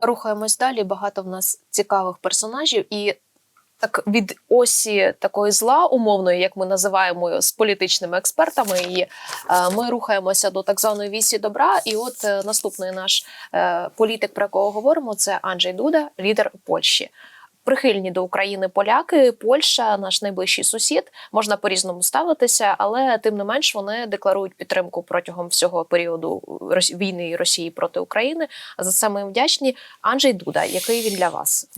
Рухаємось далі. Багато в нас цікавих персонажів, і так від осі такої зла умовної, як ми називаємо з політичними експертами, і е, ми рухаємося до так званої вісі добра. І от е, наступний наш е, політик, про якого говоримо, це Анджей Дуда, лідер Польщі. Прихильні до України поляки, Польща, наш найближчий сусід, можна по-різному ставитися, але тим не менш вони декларують підтримку протягом всього періоду війни Росії проти України. За це ми їм вдячні. Анджей Дуда, який він для вас?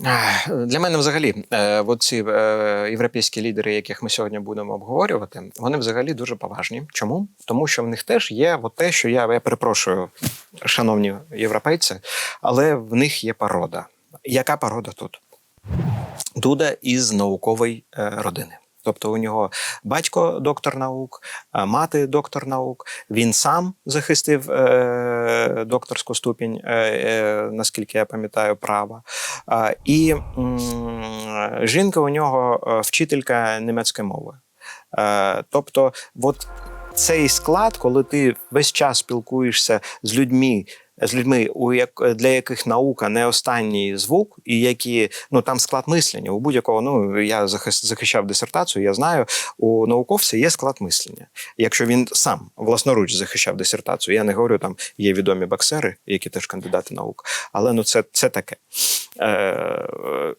Для мене взагалі, е, от ці е, європейські лідери, яких ми сьогодні будемо обговорювати, вони взагалі дуже поважні. Чому? Тому що в них теж є от те, що я, я перепрошую, шановні європейці, але в них є порода. Яка порода тут? Дуда із наукової е, родини. Тобто у нього батько доктор наук, мати доктор наук. Він сам захистив е, докторську ступінь, е, е, наскільки я пам'ятаю, права. І м, жінка у нього е, вчителька німецької мови. Е, тобто, от цей склад, коли ти весь час спілкуєшся з людьми. З людьми, у як для яких наука не останній звук, і які ну там склад мислення. У будь-якого ну я захищав дисертацію. Я знаю, у науковця є склад мислення. Якщо він сам власноруч захищав дисертацію, я не говорю, там є відомі боксери, які теж кандидати наук, але ну це, це таке. Е,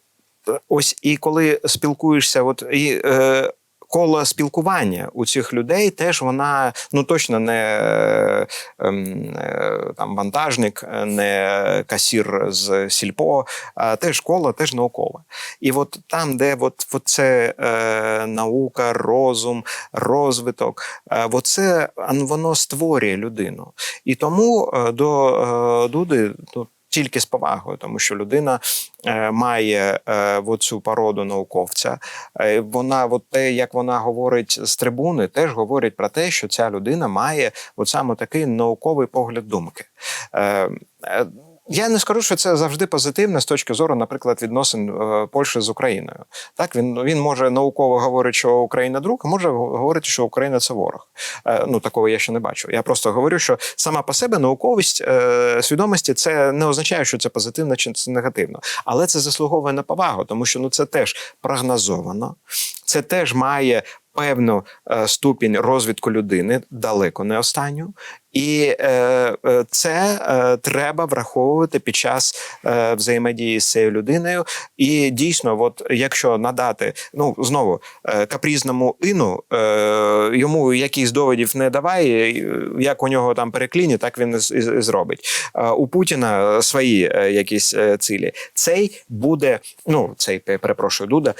ось і коли спілкуєшся, от і. Е, Коло спілкування у цих людей теж вона ну точно не е, ем, е, там вантажник, е, не касір з сільпо, а теж коло, теж наукове. І от там, де от, от це е, наука, розум, розвиток, е, це воно створює людину. І тому до е, Дуди ну, тільки з повагою, тому що людина е, має е, цю породу науковця. Е, вона, от те, як вона говорить з трибуни, теж говорить про те, що ця людина має от саме такий науковий погляд думки. Я не скажу, що це завжди позитивне з точки зору, наприклад, відносин е, Польщі з Україною. Так він він може науково говорити, що Україна друг, а може говорити, що Україна це ворог. Е, ну такого я ще не бачу. Я просто говорю, що сама по себе науковість е, свідомості це не означає, що це позитивно чи це негативно, але це заслуговує на повагу, тому що ну це теж прогнозовано, це теж має. Певну ступінь розвитку людини далеко не останню, і е, е, це е, треба враховувати під час взаємодії з цією людиною. І дійсно, от якщо надати, ну знову капрізному іну йому якихось доводів не давай, як у нього там перекліні, так він і, зробить. У Путіна свої якісь цілі. Цей буде, ну цей перепрошую, Дуда.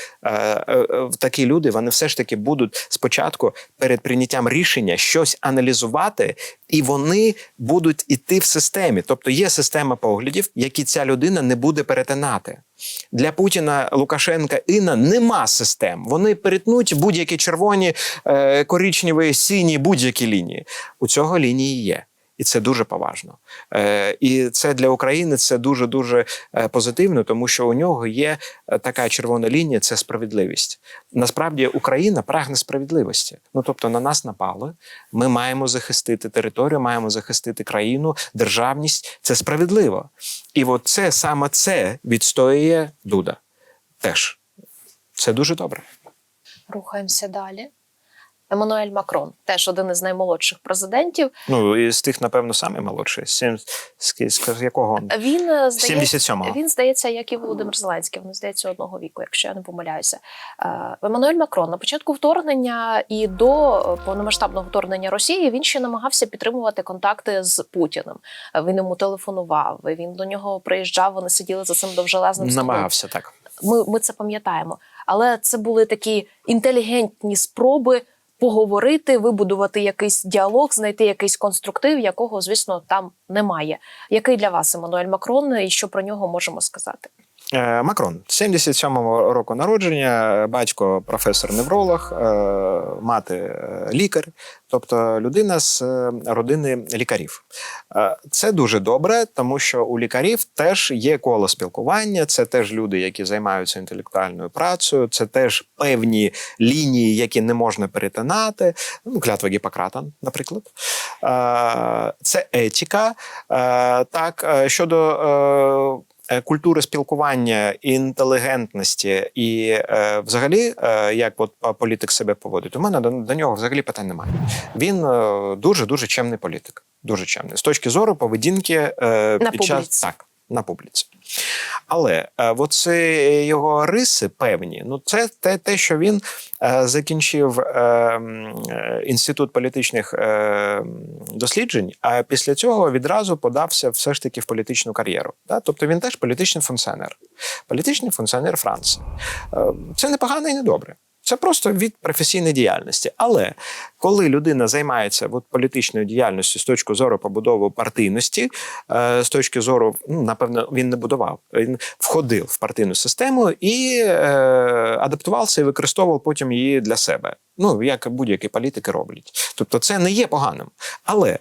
Такі люди вони все ж таки будуть спочатку перед прийняттям рішення щось аналізувати, і вони будуть іти в системі. Тобто є система поглядів, які ця людина не буде перетинати. Для Путіна, Лукашенка, Інна нема систем. Вони перетнуть будь-які червоні, е, коричневі, сині, будь-які лінії. У цього лінії є. І це дуже поважно. Е, і це для України це дуже дуже е, позитивно, тому що у нього є е, така червона лінія це справедливість. Насправді Україна прагне справедливості. Ну тобто на нас напали. Ми маємо захистити територію, маємо захистити країну, державність. Це справедливо. І от це саме це відстоює Дуда. Теж це дуже добре. Рухаємося далі. Еммануель Макрон, теж один із наймолодших президентів. Ну і з тих, напевно, самий молодший. Сім, з, якого? Він е, здається, 77-го. він здається, як і Володимир Зеленський. Вони здається одного віку, якщо я не помиляюся. Е, Еммануель Макрон на початку вторгнення і до е, повномасштабного вторгнення Росії він ще намагався підтримувати контакти з Путіним. Е, Він йому телефонував. Він до нього приїжджав. Вони сиділи за цим довжелезним столом. Намагався так. Ми, ми це пам'ятаємо. Але це були такі інтелігентні спроби поговорити, вибудувати якийсь діалог, знайти якийсь конструктив, якого, звісно, там немає. Який для вас Еммануель Макрон, і що про нього можемо сказати? Е, Макрон 77-го року народження, батько професор-невролог, е, мати е, лікар, тобто людина з е, родини лікарів. Е, Це дуже добре, тому що у лікарів теж є коло спілкування, це теж люди, які займаються інтелектуальною працею, це теж певні лінії, які не можна перетинати. Ну, клятва Гіппократа, наприклад. Е, Це етика. Е, Так, е, щодо е, культури спілкування, інтелігентності і е, взагалі, е, як от е, політик себе поводить, у мене до, до нього взагалі питань немає. Він е, дуже дуже чемний політик. Дуже чемний з точки зору поведінки е, На під час публіці. так на публіці. Але е, оце його риси певні. Ну, це те, те що він е, закінчив е, інститут політичних досліджень, а після цього відразу подався все ж таки в політичну кар'єру. Тобто він теж політичний функціонер, політичний функціонер Франції. Це не погано і не добре. Це просто від професійної діяльності. Але коли людина займається от, політичною діяльністю з точки зору побудови партійності, е, з точки зору, ну, напевно, він не будував, він входив в партійну систему і е, адаптувався і використовував потім її для себе. Ну, як будь-які політики роблять. Тобто, це не є поганим. Але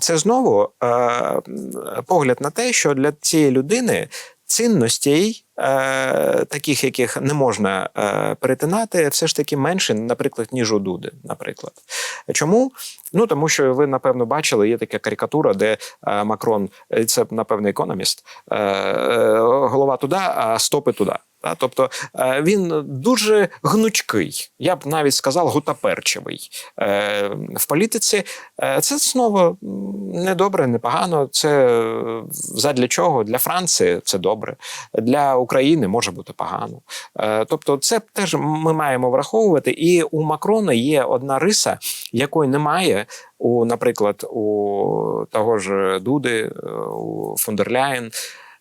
це знову е, погляд на те, що для цієї людини цінностей, таких, яких не можна е, перетинати, все ж таки менше, наприклад, ніж у Дуди. Наприклад, чому? Ну тому що ви напевно бачили, є така карикатура, де е, Макрон е, це напевно економіст, е, е, голова туди, а стопи туди. Тобто е, він дуже гнучкий, я б навіть сказав, гутаперчивий. Е, В політиці е, це знову не добре, не погано. Це е, задля чого? Для Франції це добре, для України може бути погано. Е, Тобто, це теж ми маємо враховувати. І у Макрона є одна риса, якої немає. У, наприклад, у того ж Дуди, е, у Фондерляєн,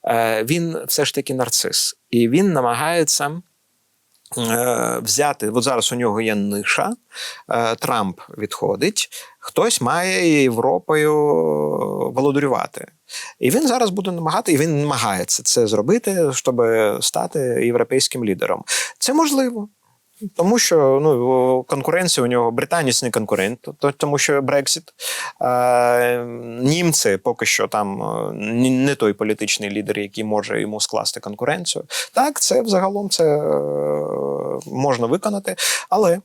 Е, він все ж таки нарцис, і він намагається. Е, Взяти, от зараз у нього є ниша, е, Трамп відходить, хтось має Європою володарювати. І він зараз буде намагати, і він намагається це зробити, щоб стати європейським лідером. Це можливо. Тому що ну, конкуренція у нього британець не конкурент, то- тому що Брексит. Е, німці поки що там е, не той політичний лідер, який може йому скласти конкуренцію. Так, це взагалом це е, можна виконати. Але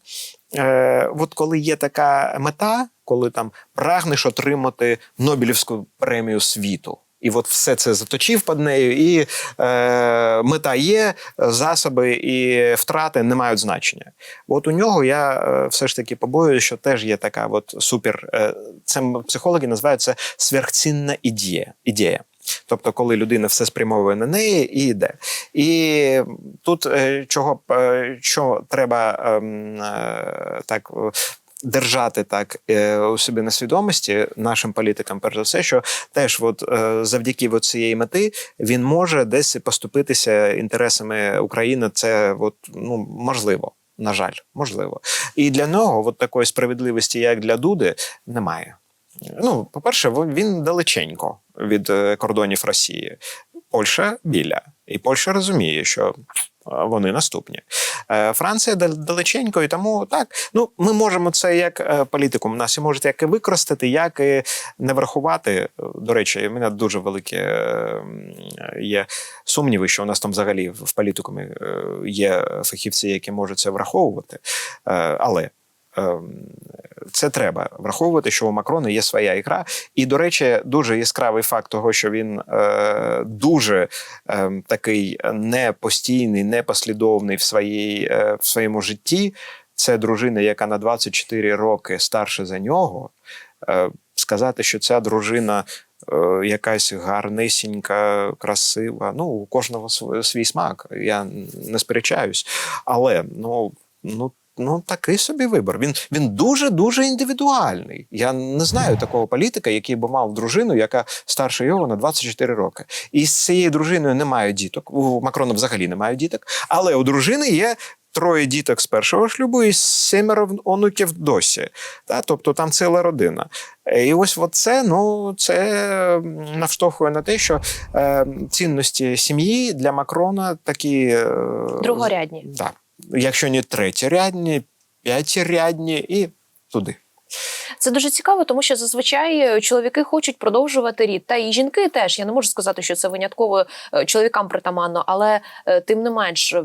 е, от коли є така мета, коли там прагнеш отримати Нобелівську премію світу. І от все це заточив під нею, і е, мета є, засоби і втрати не мають значення. От у нього я е, все ж таки побоююся, що теж є така от супер. Е, це психологи називають це сверхцінна ідея. ідея. Тобто, коли людина все спрямовує на неї і йде. І тут е, чого е, що треба ем, е, так. Держати так е, у собі на свідомості нашим політикам, перш за все, що теж, от е, завдяки цієї мети, він може десь поступитися інтересами України. Це от, ну можливо, на жаль, можливо. І для нього от такої справедливості, як для Дуди, немає. Ну, по-перше, він далеченько від е, кордонів Росії. Польща біля, і Польща розуміє, що вони наступні. Е, Франція дал- далеченько, і тому так. Ну, ми можемо це як політику. політикум. Нас і можуть як і використати, як і не врахувати. Е, До речі, у мене дуже великі е, є сумніви, що у нас там взагалі в політикумі е, є фахівці, які можуть це враховувати. Е, Але це треба враховувати, що у Макрона є своя ігра. І, до речі, дуже яскравий факт того, що він е, дуже е, такий непостійний, непослідовний в, своїй, е, в своєму житті. Це дружина, яка на 24 роки старше за нього. Е, сказати, що ця дружина. е, Якась гарнисінька, красива. Ну, у кожного свій смак. Я не сперечаюсь. Але ну, ну, ну такий собі вибір. Він, він дуже дуже індивідуальний. Я не знаю такого політика, який би мав дружину, яка старше його на 24 роки. І з цією дружиною немає діток. У Макрона взагалі немає діток, але у дружини є. Троє діток з першого шлюбу і семеро онуків досі. Та? Тобто там ціла родина. І ось це, ну, це навштовхує на те, що е, цінності сім'ї для Макрона такі е, Другорядні. Да. Якщо не третєрядні, п'ятирядні і туди. Це дуже цікаво, тому що зазвичай чоловіки хочуть продовжувати рід. Та і жінки теж. Я не можу сказати, що це винятково е, чоловікам притаманно, але е, тим не менш, е,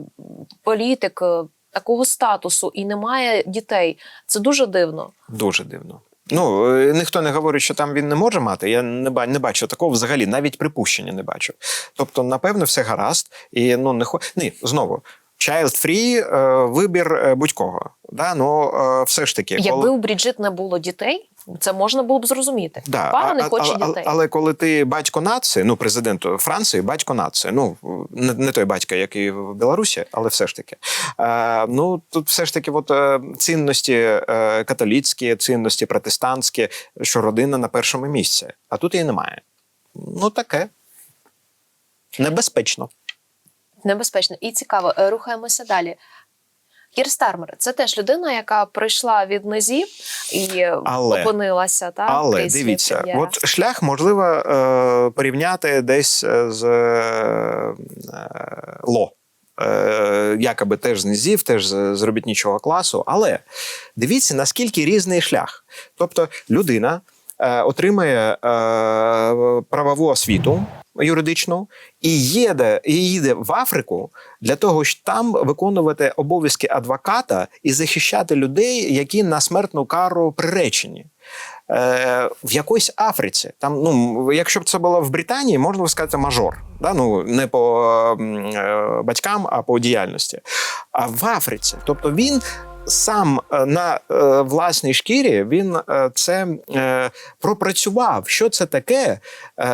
політик е, такого статусу і немає дітей. Це дуже дивно. Дуже дивно. Ну е, ніхто не говорить, що там він не може мати. Я не не бачу такого взагалі, навіть припущення не бачу. Тобто, напевно, все гаразд, і ну не хо... Ні, знову. Child free е, вибір е, будь-кого. Да? Ну, е, все ж таки, Якби у Бріджит не було дітей, це можна було б зрозуміти. Да, Пара не а- хоче але, дітей. Але коли ти батько нації, ну президент Франції, батько нації, ну не, не той батько, який в Білорусі, але все ж таки. Е, ну тут все ж таки, от цінності католіцькі, цінності протестантські, що родина на першому місці. А тут її немає. Ну таке. Небезпечно. Небезпечно і цікаво. Е, Рухаємося далі. Кір Стармер це теж людина, яка прийшла від низів і Але- опинилася так. Але дивіться, прем'єра. от шлях можливо е, порівняти десь е, з е, ло. Е, якоби теж з низів, теж з, робітничого класу. Але дивіться, наскільки різний шлях. Тобто людина е, отримує е, правову освіту юридичну і їде, і їде в Африку для того, щоб там виконувати обов'язки адвоката і захищати людей, які на смертну кару приречені. Е, в якоїсь Африці. Там, ну, якщо б це було в Британії, можна б сказати мажор. Да? Ну, не по е, батькам, а по діяльності. А в Африці. Тобто він. Сам е, на е, власній шкірі він е, це пропрацював. Що це таке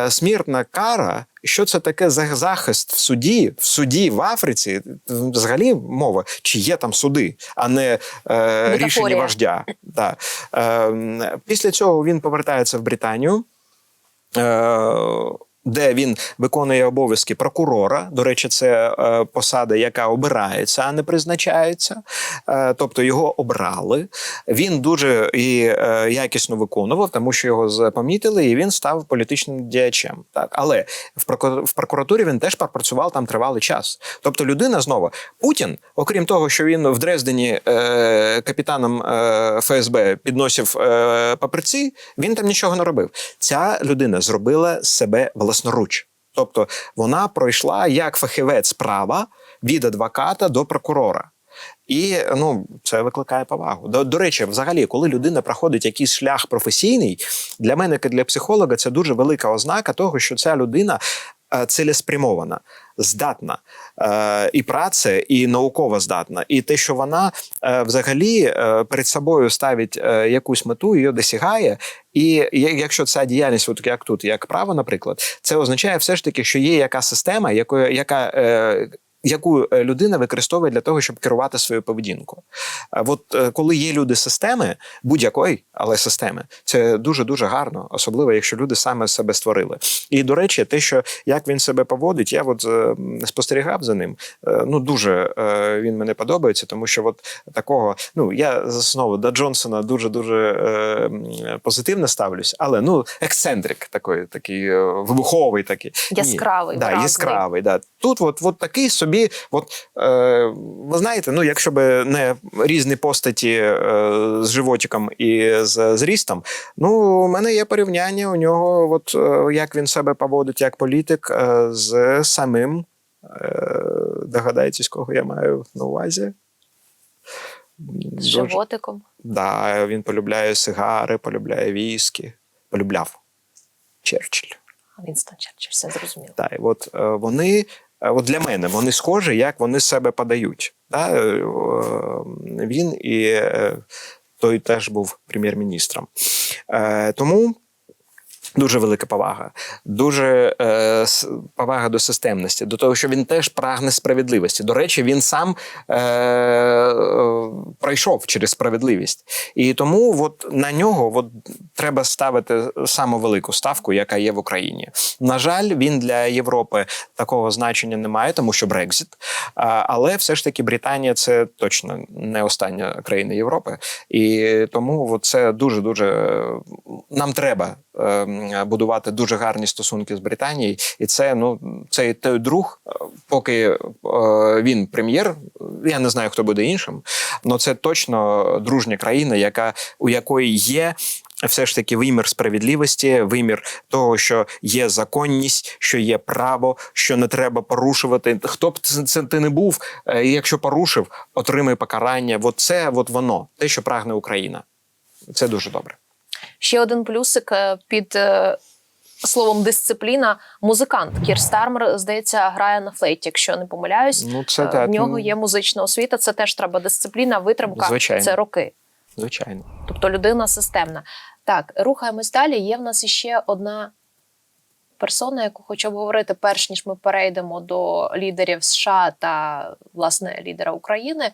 смертна кара, що це таке за захист в суді, в суді в Африці, взагалі мова, чи є там суди, а не е, рішення вождя. Да. Е, після цього він повертається в Британію. Е, де він виконує обов'язки прокурора. До речі, це е, посада, яка обирається, а не призначається. Е, тобто його обрали. Він дуже і е, якісно виконував, тому що його запомітили, і він став політичним діячем. Так, але в, проку- прокуратурі він теж пропрацював там тривалий час. Тобто, людина знову Путін, окрім того, що він в Дрездені капітаном ФСБ підносив папірці, він там нічого не робив. Ця людина зробила себе власноруч. Тобто вона пройшла як фахівець права від адвоката до прокурора. І ну, це викликає повагу. До, до речі, взагалі, коли людина проходить якийсь шлях професійний, для мене, як для психолога, це дуже велика ознака того, що ця людина цілеспрямована, здатна і праця, і наукова здатна. І те, що вона е, взагалі е, перед собою ставить е, якусь мету, її досягає. І якщо ця діяльність, от як тут, як право, наприклад, це означає все ж таки, що є яка система, якою, яка. Яку е, людина використовує для того, щоб керувати свою поведінку? От е, коли є люди системи, будь-якої, але системи, це дуже дуже гарно, особливо якщо люди саме себе створили. І до речі, те, що як він себе поводить, я от е, спостерігав за ним. Ну дуже він мене подобається, тому що от такого, ну я знову до Джонсона дуже дуже позитивно ставлюсь, але ну ексцентрик такий, такий вибуховий такий. Ні. Яскравий, да, яскравий. Да. Тут от, от такий собі, от, е, ви знаєте, ну якщо би не різні постаті е, з животиком і з зрістом, ну у мене є порівняння у нього, от е, як він себе поводить як політик е, з самим. Е, догадаєтесь, кого я маю на увазі? з животиком. Да, він полюбляє сигари, полюбляє віскі, полюбляв Черчилль. Вінстон Черчилль, все зрозуміло. Так, і от е, вони, от для мене, вони схожі, як вони себе подають. Да? е, е, Він і е, той теж був прем'єр-міністром. Е, Тому. Дуже велика повага, дуже е, повага до системності, до того, що він теж прагне справедливості. До речі, він сам е, е, пройшов через справедливість, і тому от на нього от, треба ставити саму велику ставку, яка є в Україні. На жаль, він для Європи такого значення не має, тому що Брекзит. А, але все ж таки Британія це точно не остання країна Європи, і тому от це дуже дуже нам треба ем, будувати дуже гарні стосунки з Британією, і це ну цей той друг, е, поки е, він прем'єр. Я не знаю, хто буде іншим, але це точно дружня країна, яка у якої є. Все ж таки вимір справедливості, вимір того, що є законність, що є право, що не треба порушувати. Хто б це, ти не був, е, якщо порушив, отримай покарання. От це от воно, те, що прагне Україна. Це дуже добре. Ще один плюсик е, під е, словом дисципліна. Музикант Кір Стармер, здається, грає на флейті, якщо не помиляюсь. Ну, це Е, так, В нього є музична освіта. Це теж треба дисципліна, витримка. Звичайно. Це роки. Звичайно. Тобто людина системна. Так, рухаємось далі. Є в нас іще одна персона, яку хочу обговорити, перш ніж ми перейдемо до лідерів США та власне лідера України.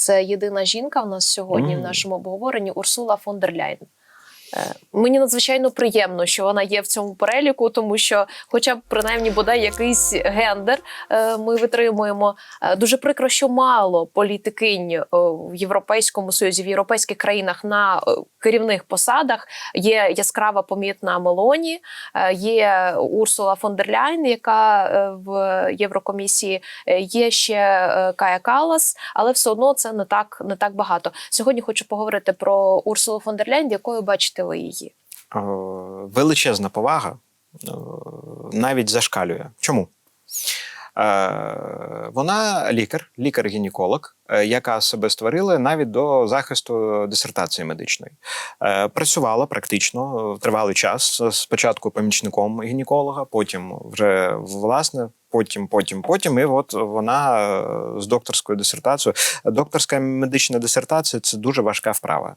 Це єдина жінка в нас сьогодні в нашому обговоренні Урсула фон дер Ляйн. Мені надзвичайно приємно, що вона є в цьому переліку, тому що, хоча б принаймні бодай якийсь гендер е, ми витримуємо. Е, Дуже прикро, що мало політикинь е, в Європейському Союзі, в європейських країнах на керівних посадах. Є яскрава помітна Мелоні, є Урсула фон дер Ляйн, яка в Єврокомісії, є ще Кая Калас, але все одно це не так, не так багато. Сьогодні хочу поговорити про Урсулу фон дер Ляйн, якою бачите ви її. Е, величезна повага е, навіть зашкалює. Чому? Е, Вона лікар, лікар-гінеколог, яка себе створила навіть до захисту дисертації медичної. Працювала практично тривалий час. Спочатку помічником гінеколога, потім вже власне. Потім, потім, потім, і от вона з докторською дисертацією. Докторська медична дисертація це дуже важка вправа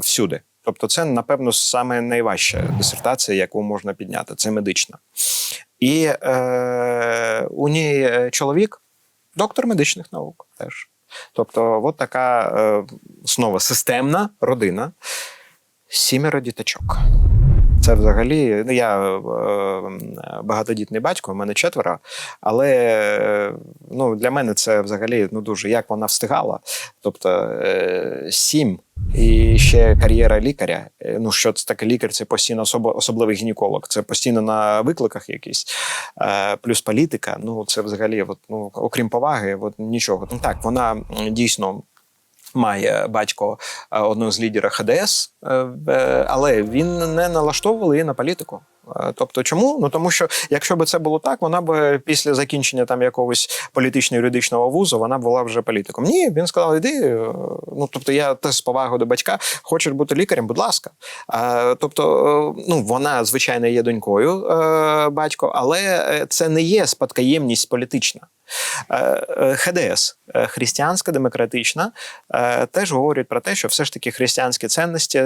всюди. Тобто, це, напевно, саме найважча дисертація, яку можна підняти. Це медична. І е, у ній е, чоловік, доктор медичних наук теж. Тобто, от така е, знову системна родина, сімеро діточок. Це взагалі, ну я е, багатодітний батько, у мене четверо, але е, ну, для мене це взагалі ну, дуже як вона встигала. Тобто е, сім і ще кар'єра лікаря. Ну, що це таке лікар? Це постійно особливий гінеколог. Це постійно на викликах якийсь. Е, плюс політика. Ну, це взагалі, от, ну, окрім поваги, от, нічого. Ну так, вона дійсно. Має батько е, одного з лідерів ХДС, е, е, але він не налаштовував її на політику. Тобто, чому? Ну тому що якщо б це було так, вона б після закінчення там якогось політично-юридичного вузу вона була вже політиком. Ні, він сказав: іди. Ну тобто, я теж з повагою до батька, хочеш бути лікарем, будь ласка. Е, Тобто, ну вона звичайно є донькою батько, але це не є спадкоємність політична. Е, е, ХДС е, християнська демократична теж говорять про те, що все ж таки християнські цінності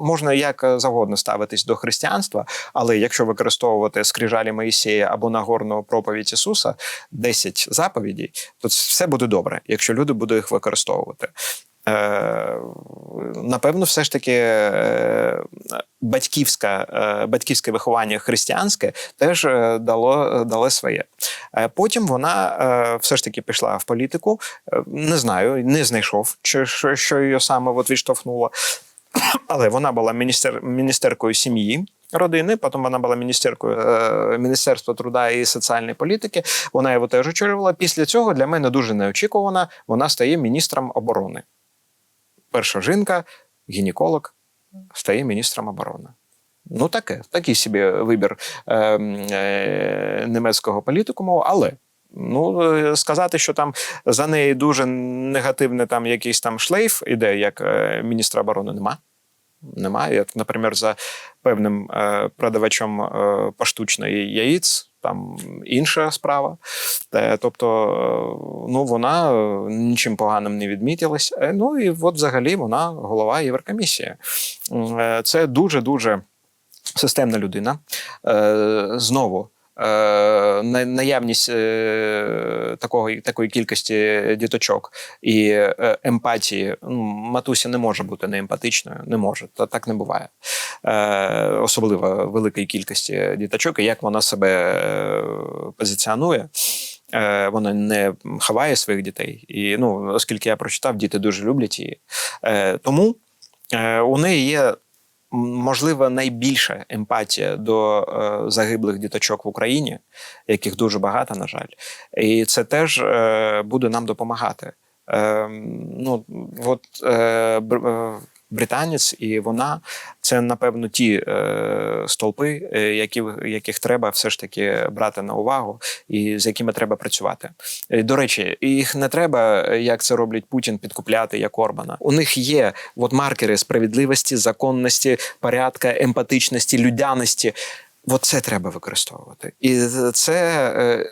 можна як завгодно ставитись до християнства, але якщо використовувати скрижалі Моїсея або Нагорну проповідь Ісуса, 10 заповідей, то все буде добре, якщо люди будуть їх використовувати. Е, Напевно, все ж таки е, батьківська, е, батьківське виховання християнське теж дало, дало своє. Потім вона все ж таки пішла в політику. Не знаю, не знайшов, що її саме от відштовхнуло. Але вона була міністер, міністеркою сім'ї. Родини, потім вона була міністеркою е, Міністерства труда і соціальної політики. Вона його теж очолювала. Після цього для мене дуже неочікувано. Вона стає міністром оборони. Перша жінка, гінеколог, стає міністром оборони. Ну, таке, такий собі вибір е, е, німецького політикуму, але. Ну, е, сказати, що там за неї дуже негативний там якийсь там шлейф іде, як е, міністра оборони, нема. Немає. Як, наприклад, за певним е, продавачом е, поштучної яїць, там інша справа. Тобто, е, ну, вона нічим поганим не відмітилась. Ну і от взагалі вона голова Єврокомісії. Це дуже-дуже системна людина. Знову. Е, Наявність е, такого, такої кількості діточок і е, емпатії. Ну, матуся не може бути неемпатичною, не може. Та так не буває. Особливо великої кількості діточок, і як вона себе позиціонує. Вона не ховає своїх дітей. І ну, оскільки я прочитав, діти дуже люблять її. Тому у неї є можливо найбільша емпатія до е, загиблих діточок в Україні, яких дуже багато, на жаль. І це теж е, буде нам допомагати. Е, ну, от, е, е, британець, і вона це напевно ті е, столпи, е, які яких треба все ж таки брати на увагу, і з якими треба працювати. Е, До речі, їх не треба, е, як це роблять Путін, підкупляти як Орбана. У них є от маркери справедливості, законності, порядка, емпатичності, людяності. От це треба використовувати. І це е,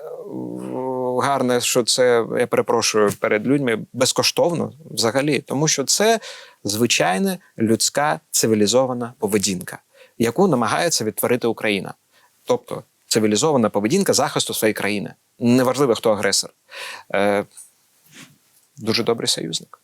гарне, що це я перепрошую перед людьми безкоштовно взагалі, тому що це звичайна людська цивілізована поведінка, яку намагається відтворити Україна. Тобто цивілізована поведінка захисту своєї країни. Неважливо, хто агресор. Е, дуже добрий союзник.